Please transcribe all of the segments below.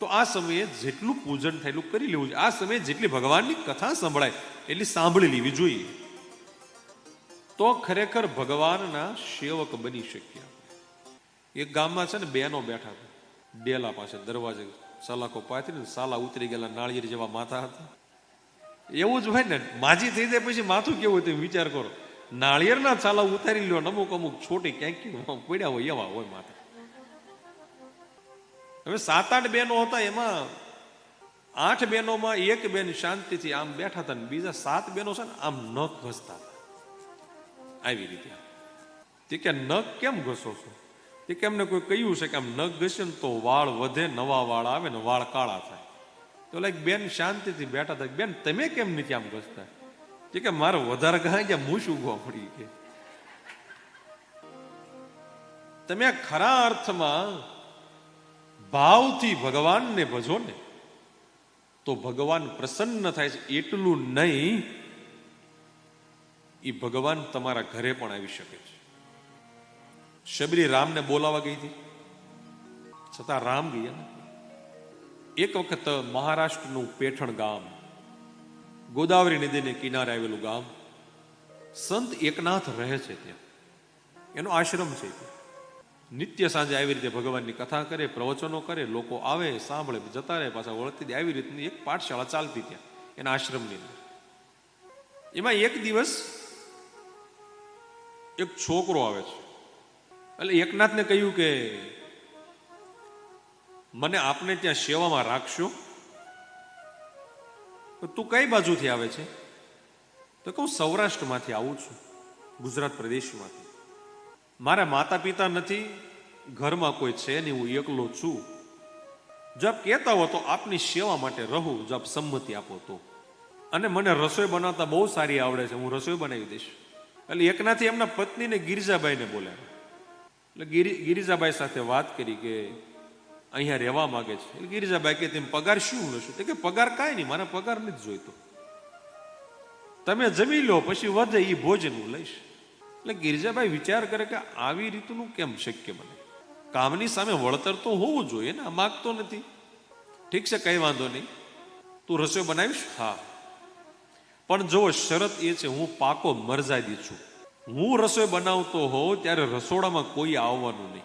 તો આ સમયે જેટલું પૂજન થાય એટલું કરી લેવું જોઈએ. આ સમયે જેટલી ભગવાનની કથા સંભળાય, એટલી સાંભળી લેવી જોઈએ. તો ખરેખર ભગવાનના સેવક બની શકીએ એક ગામમાં છે ને બેનો બેઠા હતા. ડેલા પાસે દરવાજે સલાકો પાથરીને સાલા ઉતરી ગયેલા નાળિયેર જેવા માથા હતા. એવું જ હોય ને, માજી થઈ જાય પછી માથું કેવું હોય તમે વિચાર કરો. નાળિયેરના સાલા ઉતારી લ્યો અમુક અમુક છોટી ક્યાંક પડ્યા હોય એવા હોય માથા. હવે સાત આઠ બહેનો હતા એમાં. આઠ બહેનોમાં એક બેન શાંતિથી આમ બેઠા હતા ને બીજા સાત બહેનો છે ને આમ નખ ઘસતા આવી રીતે. તે કે નખ કેમ ઘસો છો? તે કે એમને કોઈ કહ્યું છે કે આમ નખ ઘસે ને તો વાળ વધે, નવા વાળ આવે ને વાળ કાળા થાય. તો લાઈક બેન શાંતિથી બેઠા હતા. બેન, તમે કેમ નથી આમ ઘસતા? તે કે મારે વધારે ગાય કે મૂછ ઉગવા પડી કે તમે ખરા અર્થમાં ભાવથી ભગવાનને ભજો ને, તો ભગવાન પ્રસન્ન થાય છે. એટલું નહીં એ ભગવાન તમારા ઘરે પણ આવી શકે છે. શબરી રામને બોલાવા ગઈ હતી. છતાં રામ ગયા ને. એક વખત મહારાષ્ટ્રનું પેઠણ ગામ, ગોદાવરી નદીને કિનારે આવેલું ગામ, સંત એકનાથ રહે છે ત્યાં. એનો આશ્રમ છે ત્યાં. નિત્ય સાંજે આવી રીતે ભગવાનની કથા કરે, પ્રવચનો કરે, લોકો આવે, સાંભળે, જતા રહે, પાછા ઓળખતી આવી રીતની એક પાઠશાળા ચાલતી ત્યાં, એના આશ્રમની અંદર. એમાં એક દિવસ એક છોકરો આવે છે. એટલે એકનાથને કહ્યું કે, મને આપને ત્યાં સેવામાં રાખશો? તું કઈ બાજુથી આવે છે? તો કહું, સૌરાષ્ટ્રમાંથી આવું છું, ગુજરાત પ્રદેશમાંથી. મારા માતા પિતા નથી, ઘરમાં કોઈ છે નહીં, હું એકલો છું. જો કહેતા હો તો આપની સેવા માટે રહું, જો આપ સંમતિ આપો તો. અને મને રસોઈ બનાવતા બહુ સારી આવડે છે, હું રસોઈ બનાવી દઈશ. એટલે એકનાથી એમના પત્નીને ગિરિજાબાઈને બોલાવ્યા. એટલે ગિરી, ગિરિજાબાઈ સાથે વાત કરી કે અહીંયા રહેવા માગે છે. એટલે ગિરિજાબાઈ કે તેમ પગાર શું લેશો કે, પગાર કાંઈ નહીં, મારે પગાર નથી જોઈતો. તમે જમી લો, પછી વધે એ ભોજન હું લઈશ. એટલે ગિરજાભાઈ વિચાર કરે કે આવી રીતનું કેમ શક્ય બને? કામની સામે વળતર તો હોવું જોઈએ ને માગતો નથી. ઠીક છે, કઈ વાંધો નહીં. તું રસોઈ બનાવીશ? હા. પણ જો શરત એ છે, હું પાકો મરજાદી છું. હું રસોઈ બનાવતો હોઉં ત્યારે રસોડામાં કોઈ આવવાનું નહીં.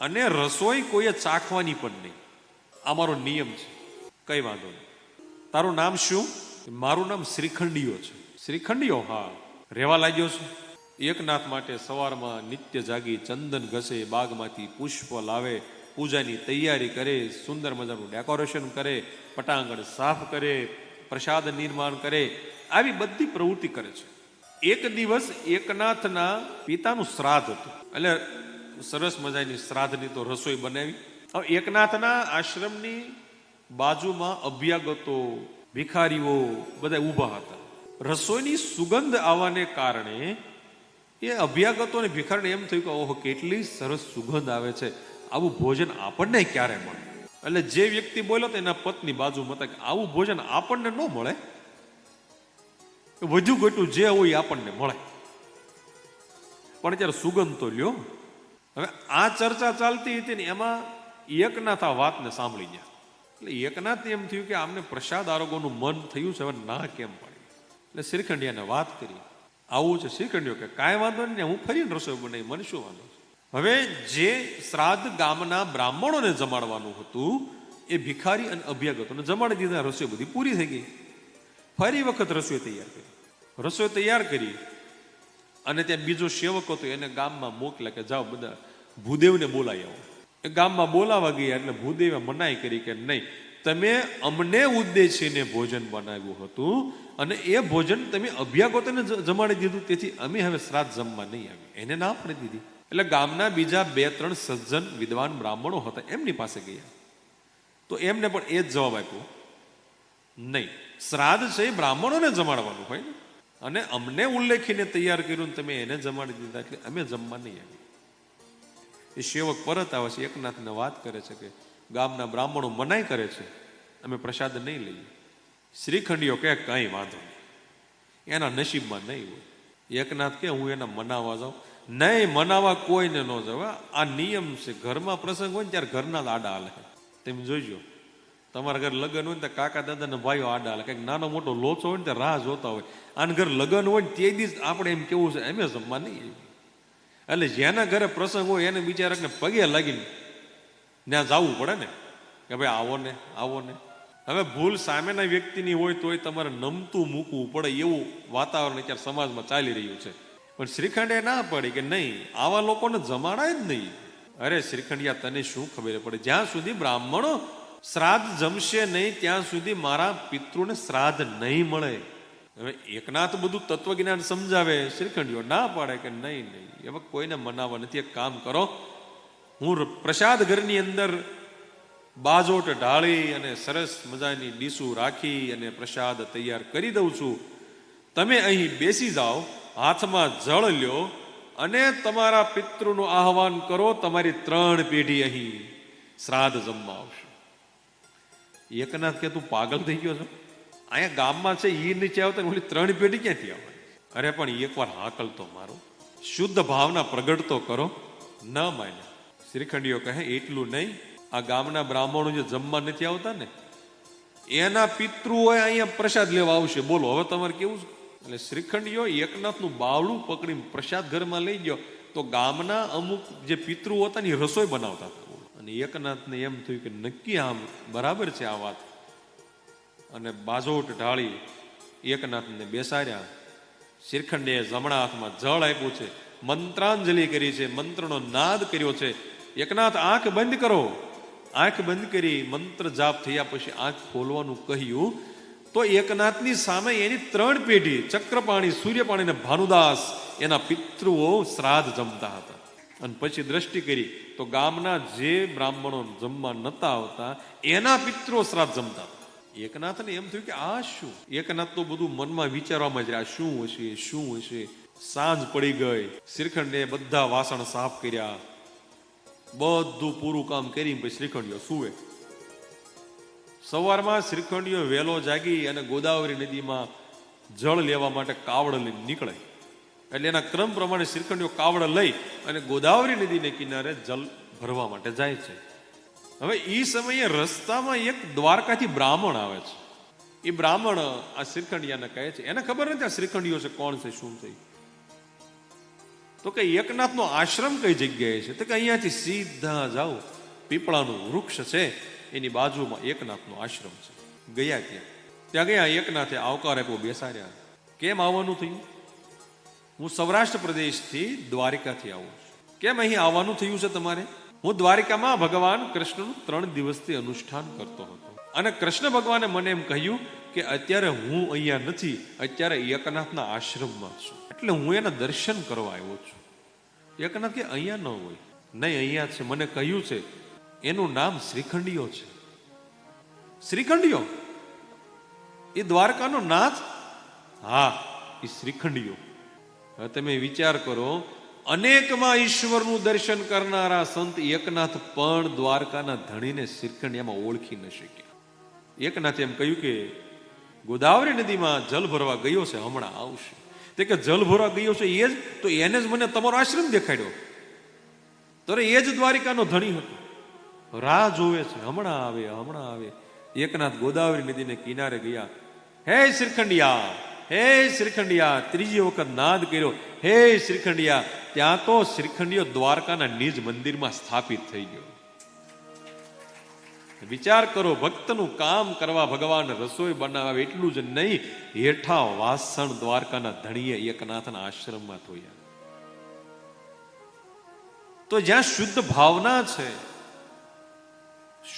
અને રસોઈ કોઈએ ચાખવાની પણ નહીં. આ મારો નિયમ છે. કઈ વાંધો નહીં. તારું નામ શું? મારું નામ શ્રીખંડીયો છે. શ્રીખંડીયો હા. રહેવા લાગ્યો છે. એકનાથ માટે સવારમાં નિત્ય જાગી ચંદન ઘસે, બાગમાંથી પુષ્પ લાવે, પૂજાની તૈયારી કરે, સુંદર મજાનું ડેકોરેશન કરે, પટાંગણ સાફ કરે, પ્રસાદ નિર્માણ કરે, આવી બધી પ્રવૃત્તિ કરે છે. એક દિવસ એકનાથના પિતાનું શ્રાદ્ધ હતું. એટલે સરસ મજાની શ્રાદ્ધની તો રસોઈ બનાવી. હવે એકનાથના આશ્રમની બાજુમાં અભ્યાગતો, ભિખારીઓ બધા ઊભા હતા. રસોઈની સુગંધ આવવાને કારણે એ અભ્યાગતોને અને એમ થયું કે, ઓહો, કેટલી સરસ સુગંધ આવે છે. આવું ભોજન આપણને ક્યારે મળે? એટલે જે વ્યક્તિ બોલ્યો એના પત્ની બાજુમાં કે, આવું ભોજન આપણને ન મળે. વધુ ઘટું જે હોય આપણને મળે. પણ અત્યારે સુગંધ તો લ્યો. હવે આ ચર્ચા ચાલતી હતી ને એમાં એકનાથ આ વાતને સાંભળી ગયા. એટલે એકનાથ એમ થયું કે, આમને પ્રસાદ આરોગોનું મન થયું છે, હવે ના કેમ પડે? એટલે શ્રીખંડિયાને વાત કરી. આવું છે શ્રીખંડિયો કે કાંઈ વાંધો નહીં, હું ફરીને રસોઈ બનાવી મને શું વાંધો? હવે જે શ્રાદ્ધ ગામના બ્રાહ્મણોને જમાડવાનું હતું, એ ભિખારી અને અભ્યાગતોને જમાડી દીધા, રસોઈ બધી પૂરી થઈ ગઈ. ફરી વખત રસોઈ તૈયાર કરી. રસોઈ તૈયાર કરી અને ત્યાં બીજો સેવક હતો, એને ગામમાં મોકલ્યા કે જાઓ બધા ભૂદેવને બોલાવી આવો. એ ગામમાં બોલાવા ગયા એટલે ભૂદેવે મનાઈ કરી કે નહીં તમે અમને ઉદ્દેશીને ભોજન બનાવ્યું હતું અને એ ભોજન તમે અભ્યાગતોને જમાડી દીધું. તેથી અમે હવે શ્રાદ્ધ જમવા નહીં આવી એને ના પાડી દીધી. એટલે ગામના બીજા બે, ત્રણ સજ્જન વિદ્વાન બ્રાહ્મણો હતા, એમની પાસે ગયા. તો એમને પણ એ જ જવાબ આપ્યો. નહીં, શ્રાદ્ધ છે એ બ્રાહ્મણોને જમાડવાનું હોય ને. અને અમને ઉલ્લેખીને તૈયાર કર્યું તમે એને જમાડી દીધા એટલે અમે જમવા નહીં આવી એ સેવક પરત આવે છે. એકનાથને વાત કરે છે કે ગામના બ્રાહ્મણો મનાઈ કરે છે, અમે પ્રસાદ નહીં લઈએ. શ્રીખંડીઓ કે કાંઈ વાંધો નહીં. એના નસીબમાં નહીં હોય. એકનાથ કે હું એના મનાવા જાઉં. નહીં મનાવા કોઈને ન જવા. આ નિયમ છે, ઘરમાં પ્રસંગ હોય ને ત્યારે ઘરના આડા હાલે. તમે જોઈજો તમારા ઘર લગ્ન હોય ને તો કાકા, દાદા ને ભાઈઓ આડા હાલે. કંઈક નાનો મોટો લોચો હોય ને તો રાહ જોતા હોય. આને ઘર લગ્ન હોય ને તે દિવસ આપણે એમ કેવું છે એમ જમવા નહીં એટલે જેના ઘરે પ્રસંગ હોય, એને બિચારાને પગે લાગીને ત્યાં જવું પડે ને? કે ભાઈ આવો ને આવો ને. હવે ભૂલ સામેના વ્યક્તિની હોય તોય તમારે નમતું મૂકવું પડે એવું વાતાવરણ અત્યારે સમાજમાં ચાલી રહ્યું છે. પણ શ્રીખંડ એ ના પડી કે નહીં, આવા લોકોને જમાડાય જ નહીં. અરે શ્રીખંડિયા, તને શું ખબર પડે? જ્યાં સુધી બ્રાહ્મણો શ્રાદ્ધ જમશે નહીં, ત્યાં સુધી મારા પિતૃને શ્રાદ્ધ નહીં મળે. હવે એકનાથ બધું તત્વજ્ઞાન સમજાવે શ્રીખંડીઓ ના પાડે કે નહીં નહીં. એમાં કોઈને મનાવવા નથી. એક કામ કરો હું પ્રસાદ ઘરની અંદર બાજોટ ઢાળી અને સરસ મજાની ડીશું રાખી અને પ્રસાદ તૈયાર કરી દઉં છું. તમે અહીં બેસી જાઓ, હાથમાં જળ લ્યો અને તમારા પિતૃનું આહવાન કરો, તમારી ત્રણ પેઢી અહીં શ્રાદ્ધ જમવા આવશે. એકનાથ કે તું પાગલ થઈ ગયો છો? અહીંયા ગામમાં છે, ઈ નીચે આવતા ઓલી ત્રણ પેઢી ક્યાંથી આવે અરે પણ એકવાર હાકલ તો મારો. શુદ્ધ ભાવના પ્રગટ તો કરો. ન માને શ્રીખંડીઓ કહે, એટલું નહીં, આ ગામના બ્રાહ્મણો જે જમવા નથી આવતા ને, એના પિતૃઓ અહીંયા પ્રસાદ લેવા આવશે. બોલો, હવે તમારે કેવું એટલે શ્રીખંડીઓ એકનાથનું બાવડું પકડીને પ્રસાદ ઘરમાં લઈ ગયો, તો ગામના અમુક જે પિતૃઓ હતા ને રસોઈ બનાવતા હતા. અને એકનાથને એમ થયું કે, નક્કી આમ બરાબર છે આ વાત. અને બાજોટ ઢાળી એકનાથને બેસાડ્યા. શ્રીખંડીએ જમણા હાથમાં જળ આપ્યું છે, મંત્રાંજલિ કરી છે, મંત્રનો નાદ કર્યો છે એકનાથ, આંખ બંધ કરો. આંખ બંધ કરી મંત્ર જાપ થયા પછી આંખ ખોલવાનું કહ્યું, તો એકનાથની સામે એની ત્રણ પેઢી, ચક્રપાણી, સૂર્યપાણી અને ભાનુદાસ, એના પિતૃઓ શ્રાદ્ધ જમતા હતા. અને પછી દ્રષ્ટિ કરી, તો ગામના જે બ્રાહ્મણો જમવા નતા આવતા, એના પિતૃઓ શ્રાદ્ધ જમતા એકનાથને એમ થયું કે આ શું? એકનાથ તો બધું મનમાં વિચારવામાં જ રહ્યા, શું હશે શું હશે? સાંજ પડી ગઈ, શ્રીખંડે બધા વાસણ સાફ કર્યા. બધું પૂરું કામ કરીને પછી શ્રીખંડીઓ સુવે. સવારમાં શ્રીખંડીઓ વહેલો જાગી અને ગોદાવરી નદીમાં જળ લેવા માટે કાવડ લઈને નીકળે. એટલે એના ક્રમ પ્રમાણે શ્રીખંડીઓ કાવડ લઈ અને ગોદાવરી નદીને કિનારે જલ ભરવા માટે જાય છે. હવે એ સમયે રસ્તામાં એક દ્વારકાથી બ્રાહ્મણ આવે છે. એ બ્રાહ્મણ આ શ્રીખંડિયાને કહે છે. એને ખબર નથી આ શ્રીખંડીઓ છે, કોણ છે, શું થઈ તો કે એકનાથનો આશ્રમ કઈ જગ્યાએ છે? તો કે અહીંયાથી સીધા જાઓ. પીપળાનું વૃક્ષ છે, એની બાજુમાં એકનાથનો આશ્રમ છે. ગયા ત્યાં ત્યાં ગયા, એકનાથે આવકાર આપ્યો બેસાડ્યા. કેમ આવવાનું થયું? હું સૌરાષ્ટ્ર પ્રદેશથી દ્વારિકાથી આવું છું. કેમ અહીં આવવાનું થયું છે તમારે? હું દ્વારિકામાં ભગવાન કૃષ્ણનું ત્રણ દિવસથી અનુષ્ઠાન કરતો હતો. અને કૃષ્ણ ભગવાને મને એમ કહ્યું કે અત્યારે હું અહીંયા નથી, અત્યારે એકનાથના આશ્રમમાં છું. એટલે હું એના દર્શન કરવા આવ્યો છું. એકનાથ કે અહીંયા ન હોય. નહીં, અહીંયા છે. મને કહ્યું છે, એનું નામ શ્રીખંડીયો છે. શ્રીખંડીઓ? એ દ્વારકાનો નાથ? હા, એ શ્રીખંડીયો તમે વિચાર કરો, અનેકમાં ઈશ્વરનું દર્શન કરનારા સંત એકનાથ પણ દ્વારકાના ધણીને શ્રીખંડિયામાં ઓળખી ન શક્યા. એકનાથે એમ કહ્યું કે ગોદાવરી નદીમાં જલ ભરવા ગયો છે, હમણાં આવશે. તે કે જલ ભરવા ગયો છે એ જ? તો એને જ મને તમારો આશ્રમ દેખાડ્યો. તરે એ જ દ્વારિકાનો ધણી હતો. રાહ જોવે છે, હમણાં આવે હમણાં આવે. એકનાથ ગોદાવરી નદીને કિનારે ગયા. હે શ્રીખંડિયા હે શ્રીખંડિયા, ત્રીજી વખત નાદ કર્યો. હે શ્રીખંડિયા, ત્યાં તો શ્રીખંડિયો દ્વારકાના નિજ મંદિરમાં સ્થાપિત થઈ ગયો. વિચાર કરો, ભક્તનું કામ કરવા ભગવાન રસોઈ બનાવે એટલું જ નહીં, હેઠા વાસણ દ્વારકાના ધણીએ એકનાથના આશ્રમમાં ધોયા. તો જ્યાં શુદ્ધ ભાવના છે,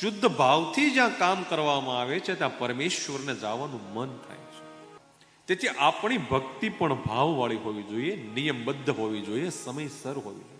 શુદ્ધ ભાવથી જ્યાં કામ કરવામાં આવે છે, ત્યાં પરમેશ્વરને જવાનું મન થાય છે. તેથી આપણી ભક્તિ પણ ભાવવાળી હોવી જોઈએ, નિયમબદ્ધ હોવી જોઈએ, સમયસર હોવી જોઈએ.